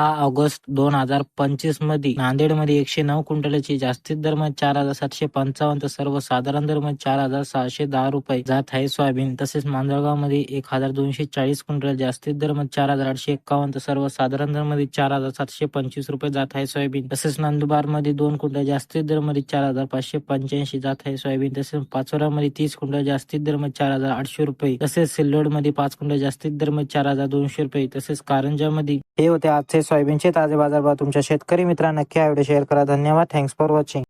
दहा ऑगस्ट दोन हजार पंचवीसमध्ये नांदेडमध्ये एकशे नऊ क्विंटलची जास्तीत दरम्यान चार हजार सातशे पंचावन्न तर सर्वसाधारण दरम्यान चार हजार सहाशे दहा रुपये जात आहे सोयाबीन. तसेच मांजळगावमध्ये एक हजार दोनशे चाळीस क्विंटल जास्तीत दरम्यान चार हजार आठशे एकावन्न तर सर्वसाधारण दरमध्ये चार हजार सातशे पंचवीस रुपये जात आहे सोयाबीन. तसेच नंदुरबारमध्ये दोन क्विंटल जास्तीत दरमध्ये चार हजार पाचशे पंच्याऐंशी जात आहे सोयाबीन. तसेच पाचोरा मध्ये तीस क्विंटल जास्तीत दरमध्ये चार हजार आठशे रुपये. तसेच सिल्लोडमध्ये पाच क्विंटल जास्तीत दरमध्ये चार हजार दोनशे रुपये. तसेच कारंजा मध्ये हे होते आजचे सोयाबीनचे ताजे बाजारभाव तुमच्या शेतकरी मित्रांना नक्की हा शेअर करा. धन्यवाद. Thanks for watching